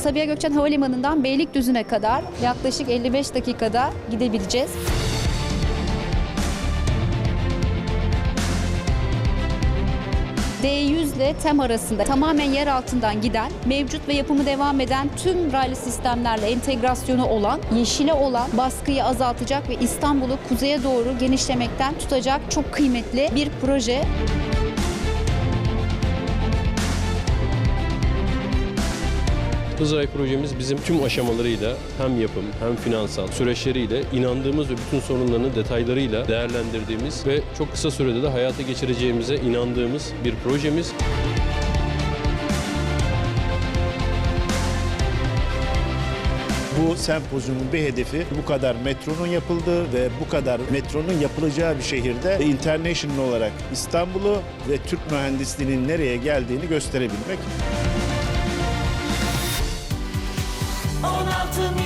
Sabiha Gökçen Havalimanı'ndan Beylikdüzü'ne kadar yaklaşık 55 dakikada gidebileceğiz. D100 ile TEM arasında tamamen yer altından giden, mevcut ve yapımı devam eden tüm raylı sistemlerle entegrasyonu olan, yeşile olan baskıyı azaltacak ve İstanbul'u kuzeye doğru genişlemekten tutacak çok kıymetli bir proje. Hızray projemiz bizim tüm aşamalarıyla hem yapım hem finansal süreçleriyle inandığımız ve bütün sorunlarını detaylarıyla değerlendirdiğimiz ve çok kısa sürede de hayata geçireceğimize inandığımız bir projemiz. Bu sempozyumun bir hedefi bu kadar metronun yapıldığı ve bu kadar metronun yapılacağı bir şehirde international olarak İstanbul'u ve Türk mühendisliğinin nereye geldiğini gösterebilmek. 16